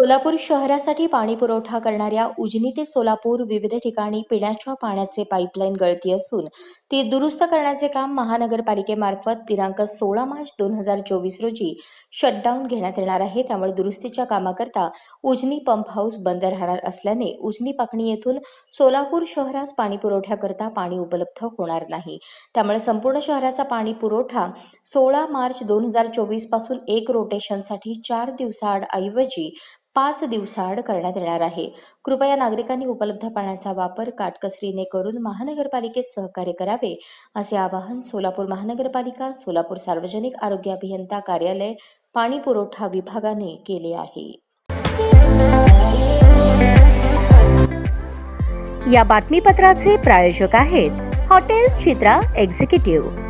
सोलापूर शहरासाठी पाणी पुरवठा करणाऱ्या उजनी ते सोलापूर विविध ठिकाणी पिण्याच्या पाण्याचे पाईपलाईन गळती असून ती दुरुस्त करण्याचे काम महानगरपालिकेमार्फत दिनांक सोळा मार्च दोन हजार चोवीस रोजी शटडाऊन घेण्यात येणार आहे. त्यामुळे दुरुस्तीच्या कामाकरता उजनी पंप हाऊस बंद राहणार असल्याने उजनी पाकणी येथून सोलापूर शहरास पाणी पुरवठ्याकरता पाणी उपलब्ध होणार नाही. त्यामुळे संपूर्ण शहराचा पाणी पुरवठा सोळा मार्च दोन हजार चोवीसपासून एक रोटेशनसाठी चार दिवसाआड ऐवजी पाच दिवसाआड करण्यात येणार आहे. कृपया नागरिकांनी उपलब्ध पाण्याचा वापर काटकसरीने करून महानगरपालिकेत सहकार्य करावे असे आवाहन सोलापूर महानगरपालिका सोलापूर सार्वजनिक आरोग्य अभियंता कार्यालय पाणी पुरवठा विभागाने केले आहे. या बातमीपत्राचे प्रायोजक आहेत हॉटेल चित्रा एक्झिक्युटिव्ह.